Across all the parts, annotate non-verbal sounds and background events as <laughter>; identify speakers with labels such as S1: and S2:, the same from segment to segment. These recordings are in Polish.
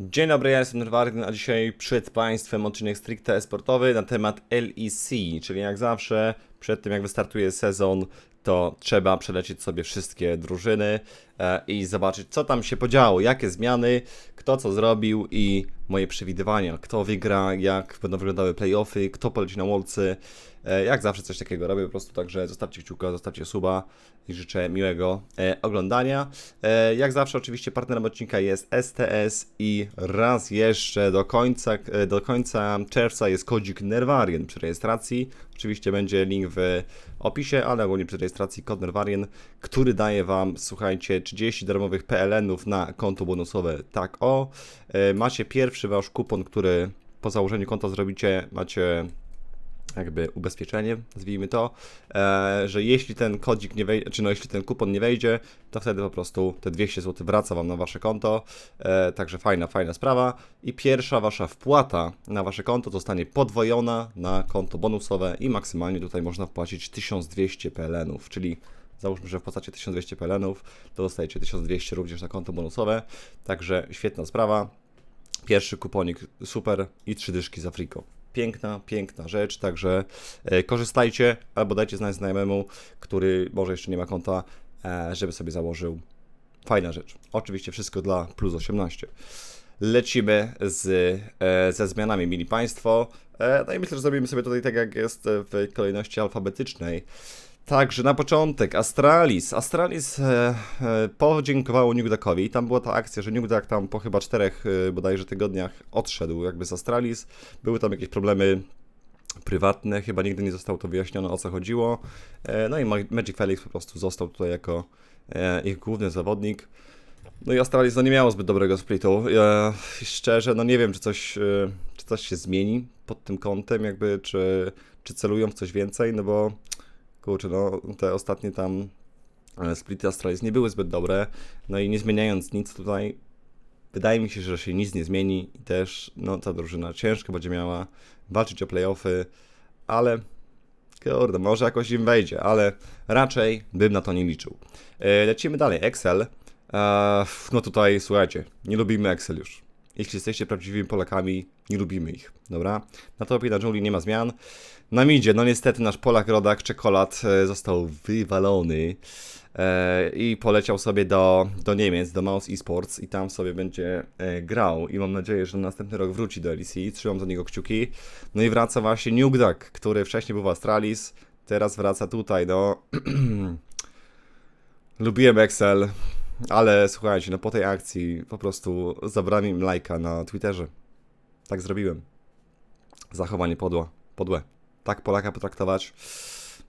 S1: Dzień dobry, ja jestem Nerwaryn, a dzisiaj przed Państwem odcinek stricte sportowy na temat LEC, czyli jak zawsze przed tym jak wystartuje sezon, to trzeba przelecieć sobie wszystkie drużyny e, i zobaczyć co tam się podziało, jakie zmiany, kto co zrobił i moje przewidywania, kto wygra, jak będą wyglądały playoffy, kto poleci na łolcy, e, jak zawsze coś takiego robię po prostu, także zostawcie kciuka, zostawcie suba i życzę miłego e, oglądania. Jak zawsze oczywiście partnerem odcinka jest STS i raz jeszcze do końca, do końca czerwca jest kodzik Nerwarien przy rejestracji. Oczywiście będzie link w opisie, ale ogólnie przy rejestracji kod Nerwarien, który daje Wam, słuchajcie, 30 darmowych PLN-ów na konto bonusowe tak o. E, macie pierwszy Wasz kupon, który po założeniu konta zrobicie, macie jakby ubezpieczenie, nazwijmy to, e, że jeśli ten kodzik nie wejdzie, czy no jeśli ten kupon nie wejdzie, to wtedy po prostu te 200 zł wraca Wam na Wasze konto, e, także fajna, fajna sprawa i pierwsza Wasza wpłata na Wasze konto zostanie podwojona na konto bonusowe i maksymalnie tutaj można wpłacić 1200 PLN-ów, czyli Załóżmy, że wpłacacie 1200 PLN-ów, to dostajecie 1200 również na konto bonusowe, także świetna sprawa. Pierwszy kuponik super i trzy dyszki za friko. Piękna, piękna rzecz, także e, korzystajcie albo dajcie znać znajomemu, który może jeszcze nie ma konta, e, żeby sobie założył. Fajna rzecz. Oczywiście wszystko dla plus 18. Lecimy z, e, ze zmianami, mili Państwo. No i myślę, że zrobimy sobie tutaj tak, jak jest w kolejności alfabetycznej. Także na początek Astralis. Astralis e, e, podziękowało Newduckowi. Tam była ta akcja, że Newduck tam po chyba czterech e, bodajże tygodniach odszedł jakby z Astralis. Były tam jakieś problemy prywatne, chyba nigdy nie zostało to wyjaśnione o co chodziło. E, no i Ma- Magic Felix po prostu został tutaj jako e, ich główny zawodnik. No i Astralis no nie miało zbyt dobrego splitu. Ja, szczerze, no nie wiem, czy coś, e, czy coś się zmieni pod tym kątem, jakby, czy, czy celują w coś więcej, no bo kurczę, no te ostatnie tam e, splity Astralis nie były zbyt dobre, no i nie zmieniając nic tutaj, wydaje mi się, że się nic nie zmieni i też, no ta drużyna ciężko będzie miała walczyć o playoffy, ale kurde, może jakoś im wejdzie, ale raczej bym na to nie liczył. E, Lecimy dalej, Excel. E, No tutaj, słuchajcie, nie lubimy Excel już. Jeśli jesteście prawdziwymi Polakami, nie lubimy ich, dobra? Na topie na dżungli nie ma zmian. Na midzie, no niestety nasz Polak rodak czekolad e, został wywalony e, i poleciał sobie do, do Niemiec, do Mouse Esports i tam sobie będzie e, grał i mam nadzieję, że następny rok wróci do LEC, trzymam za niego kciuki. No i wraca właśnie Nugduck, który wcześniej był w Astralis, teraz wraca tutaj, no... <clears throat> Lubiłem Excel, ale słuchajcie, no po tej akcji po prostu zabrałem im lajka na Twitterze. Tak zrobiłem. Zachowanie podła, podłe. Tak Polaka potraktować.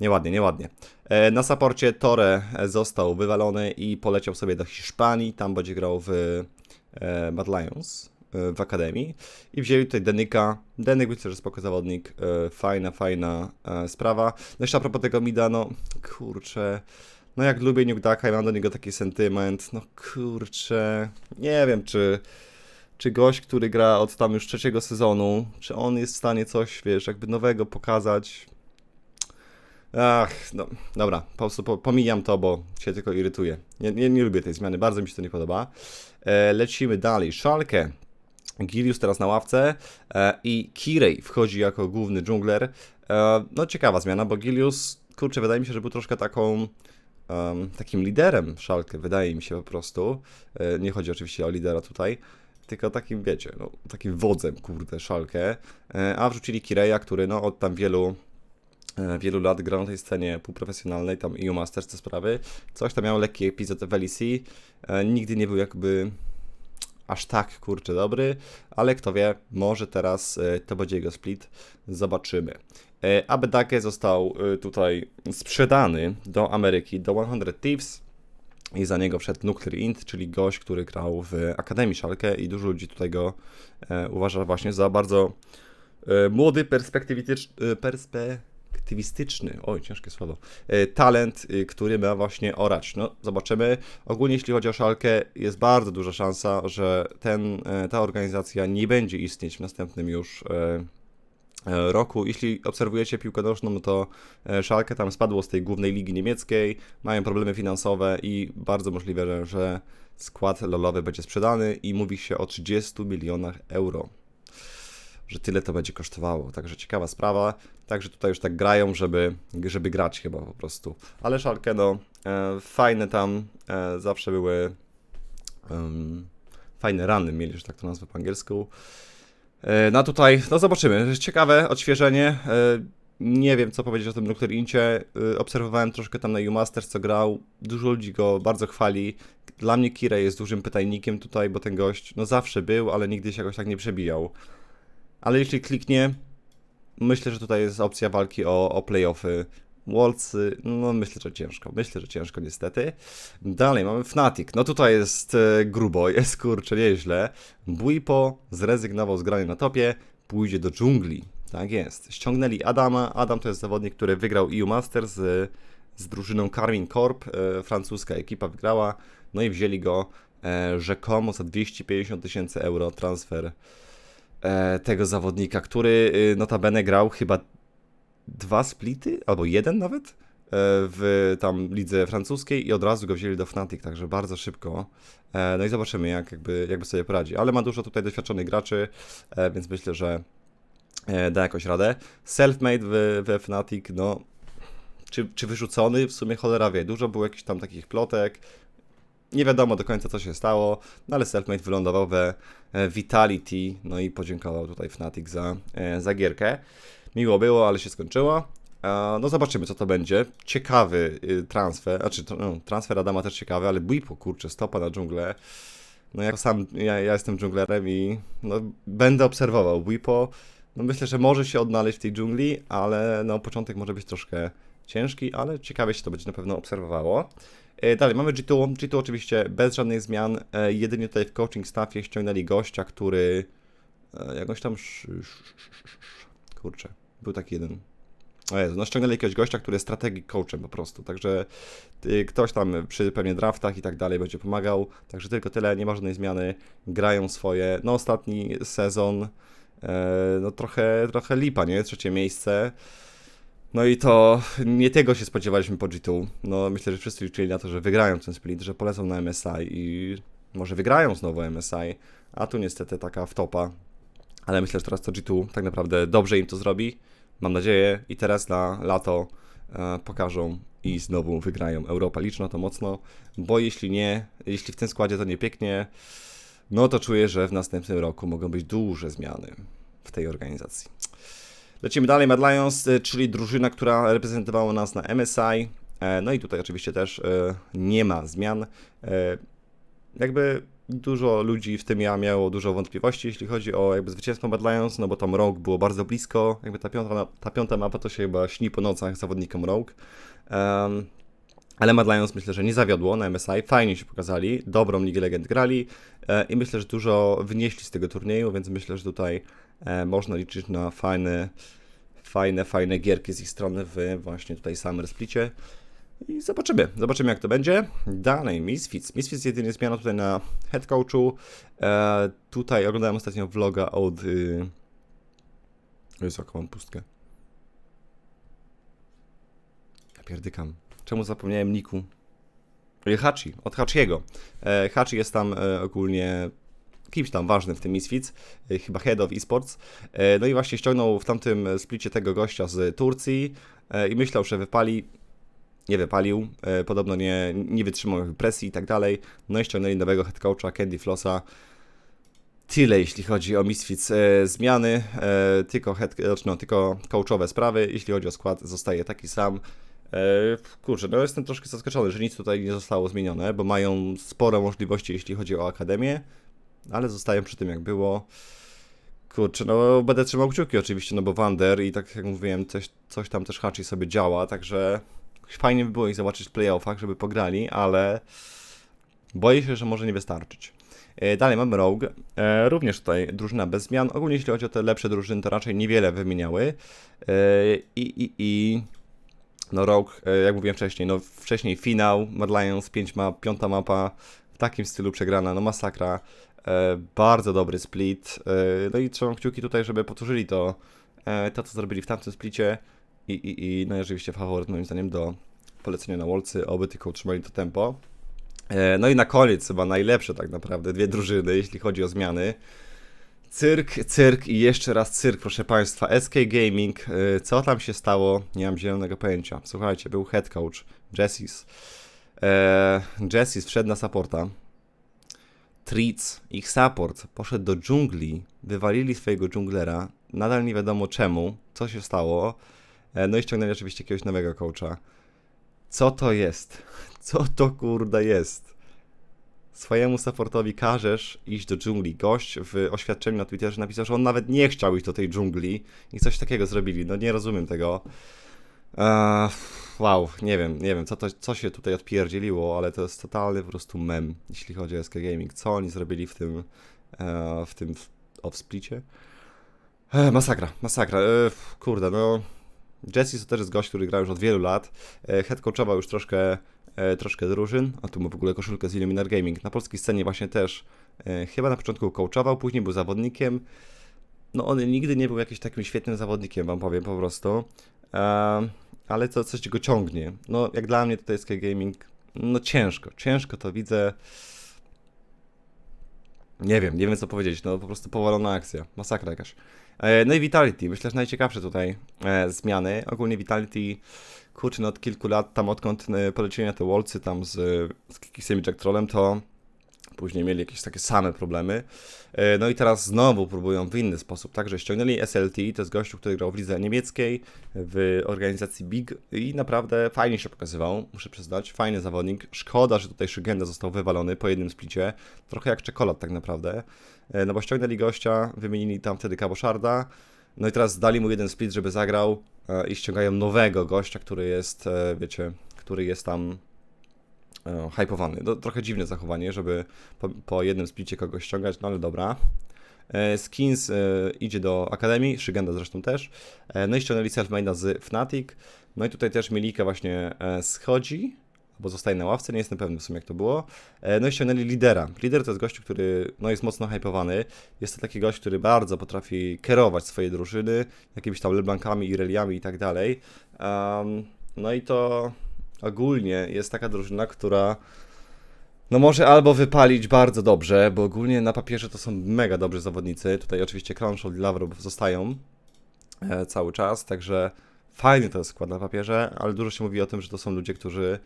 S1: Nieładnie, nieładnie. E, Na saporcie Torre został wywalony i poleciał sobie do Hiszpanii. Tam będzie grał w e, Bad Lions e, w Akademii. I wzięli tutaj Denyka. Denyk myślę, że spoko zawodnik. Fajna, fajna sprawa. No jeszcze a propos tego Mida, no kurczę. No jak lubię Nugdaka i mam do niego taki sentyment, no kurczę, nie wiem czy, czy gość, który gra od tam już trzeciego sezonu, czy on jest w stanie coś, wiesz, jakby nowego pokazać. Ach, no, dobra, po prostu po, pomijam to, bo się tylko irytuje. Nie, nie, nie lubię tej zmiany, bardzo mi się to nie podoba. E, lecimy dalej, Szalkę. Gilius teraz na ławce e, i Kirej wchodzi jako główny dżungler. E, no ciekawa zmiana, bo Gilius, kurczę, wydaje mi się, że był troszkę taką em, takim liderem Szalkę, wydaje mi się po prostu. E, nie chodzi oczywiście o lidera tutaj, tylko takim, wiecie, no, takim wodzem, kurde, Szalkę. E, a wrzucili Kireja, który no, od tam wielu, e, wielu lat gra na tej scenie półprofesjonalnej, tam EU Masters te sprawy. Coś tam miał lekki epizod w LEC. E, nigdy nie był jakby aż tak, kurczę, dobry, ale kto wie, może teraz to będzie jego split. Zobaczymy. Abedake został tutaj sprzedany do Ameryki, do 100 Thieves i za niego wszedł Nuclear Int, czyli gość, który grał w Akademii Szalkę i dużo ludzi tutaj go e, uważa właśnie za bardzo e, młody, perspektywistyczny, e, perspektywistyczny, oj, ciężkie słowo, e, talent, e, który ma właśnie orać. No, zobaczymy. Ogólnie jeśli chodzi o Szalkę, jest bardzo duża szansa, że ten, e, ta organizacja nie będzie istnieć w następnym już e, roku. Jeśli obserwujecie piłkę nożną, no to e, Schalke tam spadło z tej głównej ligi niemieckiej, mają problemy finansowe i bardzo możliwe, że, skład lolowy będzie sprzedany i mówi się o 30 milionach euro. Że tyle to będzie kosztowało. Także ciekawa sprawa. Także tutaj już tak grają, żeby, żeby grać chyba po prostu. Ale Schalke, no, e, fajne tam e, zawsze były em, fajne rany mieli, że tak to nazwę po angielsku. E, No tutaj, no zobaczymy. Ciekawe odświeżenie. E, Nie wiem, co powiedzieć o tym Dr. Incie. E, Obserwowałem troszkę tam na U-Masters, co grał. Dużo ludzi go bardzo chwali. Dla mnie Kira jest dużym pytajnikiem tutaj, bo ten gość, no zawsze był, ale nigdy się jakoś tak nie przebijał. Ale jeśli kliknie, myślę, że tutaj jest opcja walki o, o playoffy. Wolcy, no myślę, że ciężko. Myślę, że ciężko niestety. Dalej mamy Fnatic. No tutaj jest e, grubo, <laughs> jest kurczę nieźle. Buipo zrezygnował z grania na topie, pójdzie do dżungli. Tak jest. Ściągnęli Adama. Adam to jest zawodnik, który wygrał EU Masters z, z drużyną Carmine Corp. E, francuska ekipa wygrała. No i wzięli go e, rzekomo za 250 tysięcy euro transfer e, tego zawodnika, który y, notabene grał chyba dwa splity, albo jeden nawet e, w tam lidze francuskiej i od razu go wzięli do Fnatic, także bardzo szybko. E, No i zobaczymy, jak jakby, jakby sobie poradzi. Ale ma dużo tutaj doświadczonych graczy, e, więc myślę, że da jakoś radę. Selfmade w, we Fnatic, no czy, czy wyrzucony? W sumie cholera wie. Dużo było jakichś tam takich plotek. Nie wiadomo do końca, co się stało, no ale Selfmade wylądował we Vitality, no i podziękował tutaj Fnatic za, za gierkę. Miło było, ale się skończyło. No zobaczymy, co to będzie. Ciekawy y, transfer, znaczy no, transfer Adama też ciekawy, ale Buipo, kurczę, stopa na dżunglę. No jak sam, ja, ja jestem dżunglerem i no, będę obserwował Buipo. No myślę, że może się odnaleźć w tej dżungli, ale no początek może być troszkę ciężki, ale ciekawie się to będzie na pewno obserwowało. E, Dalej, mamy G2. G2 oczywiście bez żadnych zmian. E, Jedynie tutaj w coaching staffie ściągnęli gościa, który e, jakoś tam. Kurczę, był taki jeden. O Jezu, no ściągnęli jakiegoś gościa, który jest strategii coachem po prostu. Także y, ktoś tam przy pewnie draftach i tak dalej będzie pomagał. Także tylko tyle, nie ma żadnej zmiany. Grają swoje. No ostatni sezon. e, No trochę, trochę lipa, nie? Trzecie miejsce. No i to nie tego się spodziewaliśmy po G2. No myślę, że wszyscy liczyli na to, że wygrają ten split, że polecą na MSI i może wygrają znowu MSI, a tu niestety taka wtopa. Ale myślę, że teraz to G2 tak naprawdę dobrze im to zrobi. Mam nadzieję i teraz na lato e, pokażą i znowu wygrają Europa. Liczno to mocno, bo jeśli nie, jeśli w tym składzie to nie pięknie, no to czuję, że w następnym roku mogą być duże zmiany w tej organizacji. Lecimy dalej, Mad Lions, y, czyli drużyna, która reprezentowała nas na MSI. E, No i tutaj oczywiście też e, nie ma zmian. E, Jakby dużo ludzi w tym ja miało dużo wątpliwości, jeśli chodzi o jakby zwycięstwo Mad Lions, no bo tam Rogue było bardzo blisko. Jakby ta piąta, ta piąta mapa to się chyba śni po nocach zawodnikom Rogue. Em, ale Mad Lions myślę, że nie zawiodło na MSI, fajnie się pokazali, dobrą Ligę Legend grali e, i myślę, że dużo wynieśli z tego turnieju, więc myślę, że tutaj e, można liczyć na fajne, fajne, fajne gierki z ich strony w właśnie tutaj Summer Splicie. I zobaczymy, zobaczymy jak to będzie. Dalej, Misfits. Misfits jedynie zmiana tutaj na head coachu. E, tutaj oglądałem ostatnio vloga od... Y... Jezu, mam pustkę. Ja pierdykam. Czemu zapomniałem Niku? E, Hachi, od Hachiego. E, Hachi jest tam e, ogólnie kimś tam ważnym w tym Misfits, e, chyba head of esports. E, no i właśnie ściągnął w tamtym splicie tego gościa z Turcji e, i myślał, że wypali. Nie wypalił, e, podobno nie, nie wytrzymał presji i tak dalej. No i ściągnęli nowego head coacha, Candy Flossa. Tyle jeśli chodzi o Misfits e, zmiany, e, tylko, head, znaczy no, tylko coachowe sprawy. Jeśli chodzi o skład, zostaje taki sam. Kurczę, no jestem troszkę zaskoczony, że nic tutaj nie zostało zmienione, bo mają sporo możliwości, jeśli chodzi o akademię, ale zostają przy tym jak było. Kurczę, no będę trzymał kciuki oczywiście, no bo Wander i tak jak mówiłem, coś, coś tam też Hachi sobie działa, także fajnie by było ich zobaczyć w playoffach, żeby pograli, ale boję się, że może nie wystarczyć. E, Dalej mamy Rogue, e, również tutaj drużyna bez zmian. Ogólnie jeśli chodzi o te lepsze drużyny, to raczej niewiele wymieniały. E, I, i, i no Rogue, jak mówiłem wcześniej, no wcześniej finał, Mad Lions 5 map, piąta mapa, w takim stylu przegrana, no masakra. Bardzo dobry split. No i trzymam kciuki tutaj, żeby powtórzyli to to, co zrobili w tamtym splicie i, i, i no i oczywiście faworyt moim zdaniem do polecenia na Wolcy, oby tylko utrzymali to tempo. E, No i na koniec chyba najlepsze tak naprawdę dwie drużyny, jeśli chodzi o zmiany. Cyrk, cyrk i jeszcze raz cyrk, proszę Państwa. SK Gaming, e, co tam się stało? Nie mam zielonego pojęcia. Słuchajcie, był head coach, Jessis. E, Jessis wszedł na supporta. Treats, ich support, poszedł do dżungli, wywalili swojego dżunglera, nadal nie wiadomo czemu, co się stało. E, no i ściągnęli oczywiście jakiegoś nowego coacha. Co to jest? <laughs> Co to kurde jest? Swojemu supportowi każesz iść do dżungli. Gość w oświadczeniu na Twitterze napisał, że on nawet nie chciał iść do tej dżungli i coś takiego zrobili. No nie rozumiem tego. Eee, wow, nie wiem, nie wiem, co, to, co się tutaj odpierdzieliło, ale to jest totalny po prostu mem, jeśli chodzi o SK Gaming. Co oni zrobili w tym, e, w tym off-splicie? E, masakra, masakra. E, kurde, no... Jesse to też jest gość, który gra już od wielu lat. E, head coachował już troszkę, e, troszkę drużyn, a tu ma w ogóle koszulkę z Illuminar Gaming. Na polskiej scenie właśnie też e, chyba na początku coachował, później był zawodnikiem. No on nigdy nie był jakimś takim świetnym zawodnikiem, wam powiem po prostu. Ale to coś go ciągnie. No jak dla mnie tutaj SK Gaming, no ciężko, ciężko to widzę. Nie wiem, nie wiem co powiedzieć, no po prostu powalona akcja, masakra jakaś. E, No i Vitality, myślę, że najciekawsze tutaj e, zmiany. Ogólnie Vitality, kurczę, no od kilku lat, tam odkąd e, polecili na te Wolcy tam z, z Kikisem i Jack Trollem, to później mieli jakieś takie same problemy. E, No i teraz znowu próbują w inny sposób. Także ściągnęli SLT, to jest gościu, który grał w lidze niemieckiej, w organizacji Big i naprawdę fajnie się pokazywał, muszę przyznać. Fajny zawodnik. Szkoda, że tutaj Szygenda został wywalony po jednym splicie. Trochę jak czekolad tak naprawdę. E, No bo ściągnęli gościa, wymienili tam wtedy Kaboszarda, no i teraz dali mu jeden split, żeby zagrał e, i ściągają nowego gościa, który jest, wiecie, który jest tam hypowany. No, trochę dziwne zachowanie, żeby po, po jednym splicie kogoś ściągać, no ale dobra. E, Skins e, idzie do Akademii, Szygenda zresztą też. E, no i ściągnęli Selfmade'a z Fnatic. No i tutaj też Milika właśnie e, schodzi, bo zostaje na ławce, nie jestem pewny w sumie jak to było. E, No i ściągnęli lidera. Lider to jest gościu, który no, jest mocno hypowany. Jest to taki gość, który bardzo potrafi kierować swoje drużyny, jakimiś tam leblankami, ireliami i tak dalej. Em, no i to ogólnie jest taka drużyna, która no może albo wypalić bardzo dobrze, bo ogólnie na papierze to są mega dobrzy zawodnicy. Tutaj oczywiście Crunchall i Lavrow zostają e, cały czas, także fajny to jest skład na papierze, ale dużo się mówi o tym, że to są ludzie, którzy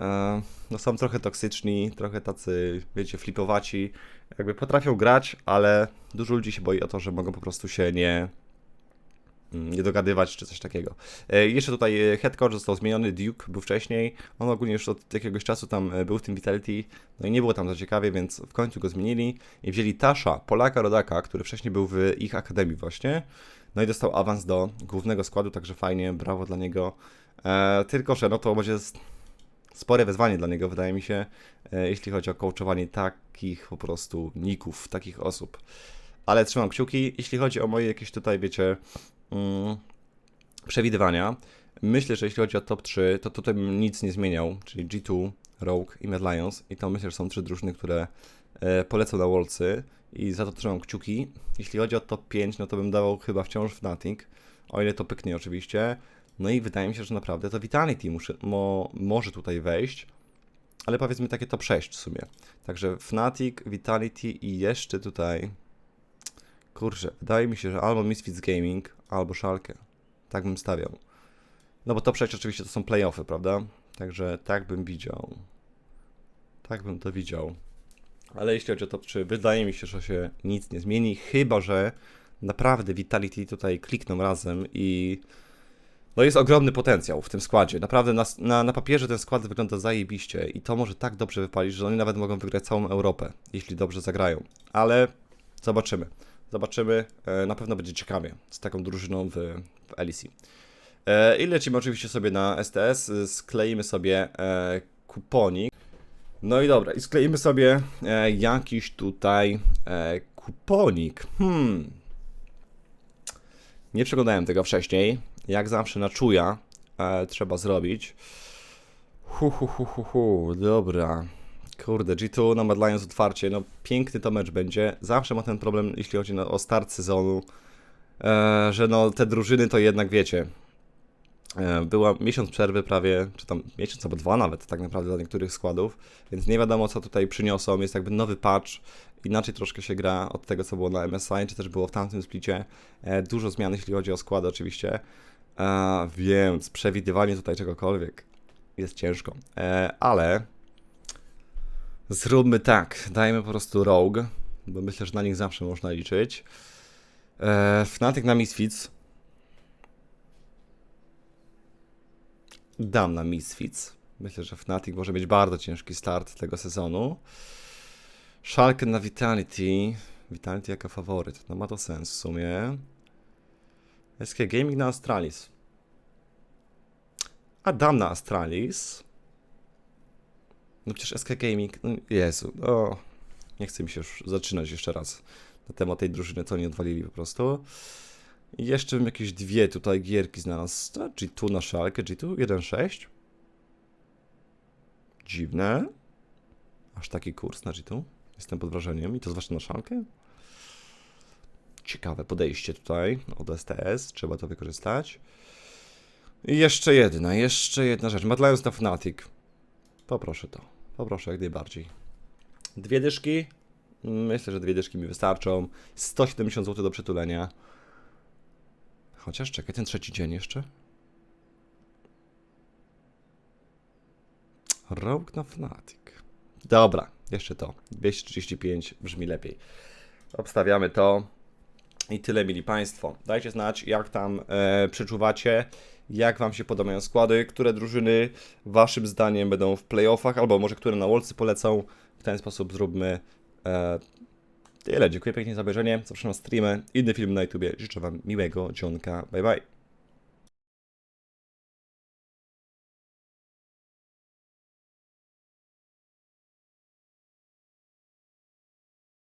S1: e, no są trochę toksyczni, trochę tacy, wiecie, flipowaci, jakby potrafią grać, ale dużo ludzi się boi o to, że mogą po prostu się nie nie dogadywać czy coś takiego. E, Jeszcze tutaj e, head coach został zmieniony, Duke był wcześniej, on ogólnie już od jakiegoś czasu tam e, był w tym Vitality, no i nie było tam za ciekawie, więc w końcu go zmienili i wzięli Tasha, Polaka Rodaka, który wcześniej był w ich akademii właśnie, no i dostał awans do głównego składu, także fajnie, brawo dla niego. Tylko, że no to będzie spore wyzwanie dla niego, wydaje mi się, jeśli chodzi o coachowanie takich po prostu ników, takich osób. Ale trzymam kciuki. Jeśli chodzi o moje jakieś tutaj, wiecie, mm, przewidywania, myślę, że jeśli chodzi o top 3, to tutaj bym nic nie zmieniał, czyli G2, Rogue i Mad Lions. I to myślę, że są trzy drużyny, które e, polecą na Worldsy i za to trzymam kciuki. Jeśli chodzi o top 5, no to bym dawał chyba wciąż Fnatic, o ile to pyknie oczywiście. No i wydaje mi się, że naprawdę to Vitality muszę, mo, może tutaj wejść, ale powiedzmy takie top 6 w sumie. Także Fnatic, Vitality i jeszcze tutaj Kurczę, wydaje mi się, że albo Misfits Gaming, albo Schalke. Tak bym stawiał. No bo to przecież oczywiście to są playoffy, prawda? Także tak bym widział. Tak bym to widział. Ale jeśli chodzi o top 3, wydaje mi się, że się nic nie zmieni, chyba że naprawdę Vitality tutaj klikną razem i no jest ogromny potencjał w tym składzie. Naprawdę na, na, na papierze ten skład wygląda zajebiście i to może tak dobrze wypalić, że oni nawet mogą wygrać całą Europę, jeśli dobrze zagrają. Ale zobaczymy. Zobaczymy. E, Na pewno będzie ciekawie z taką drużyną w, w LEC. E, I lecimy oczywiście sobie na STS. y, Skleimy sobie e, kuponik. No i dobra, i skleimy sobie e, jakiś tutaj e, kuponik. Hmm. Nie przeglądałem tego wcześniej. Jak zawsze na czuja e, trzeba zrobić. Hu, hu, hu, hu, hu. Dobra. Kurde, G2 na Mad Lions otwarcie, no piękny to mecz będzie. Zawsze ma ten problem, jeśli chodzi o start sezonu. e, że no te drużyny to jednak wiecie. E, była miesiąc przerwy prawie, czy tam miesiąc albo dwa nawet tak naprawdę dla niektórych składów, więc nie wiadomo co tutaj przyniosą, jest jakby nowy patch, inaczej troszkę się gra od tego co było na MSI, czy też było w tamtym splicie, e, dużo zmian jeśli chodzi o składy oczywiście, więc przewidywanie tutaj czegokolwiek jest ciężko, ale zróbmy tak, dajmy po prostu Rogue, bo myślę, że na nich zawsze można liczyć. E, Fnatic na Misfits. Dam na Misfits. Myślę, że Fnatic może mieć bardzo ciężki start tego sezonu. Schalke na Vitality. Vitality jako faworyt. No ma to sens w sumie. SK Gaming na Astralis. A dam na Astralis. No przecież SK Gaming. No Jezu. O, nie chcę mi się już zaczynać jeszcze raz na temat tej drużyny, co oni odwalili po prostu. I jeszcze bym jakieś dwie tutaj gierki znalazł. To G2 na szalkę, G2 1.6. Dziwne. Aż taki kurs na G2. Jestem pod wrażeniem i to zwłaszcza na szalkę. Ciekawe podejście tutaj od STS, trzeba to wykorzystać. I jeszcze jedna, jeszcze jedna rzecz. Madlions na Fnatic. Poproszę to. Poproszę jak najbardziej. Dwie dyszki. Myślę, że dwie dyszki mi wystarczą. 170 zł do przytulenia. Chociaż czekaj, ten trzeci dzień jeszcze. Rogue na Fnatic. Dobra, jeszcze to. 235 brzmi lepiej. Obstawiamy to. I tyle, mili Państwo. Dajcie znać, jak tam e, przeczuwacie, jak Wam się podobają składy, które drużyny Waszym zdaniem będą w playoffach, albo może które na Wolcy polecą. W ten sposób zróbmy e, tyle. Dziękuję pięknie za obejrzenie. Zapraszam na streamy, inny film na YouTubie. Życzę Wam miłego dzionka. Bye bye.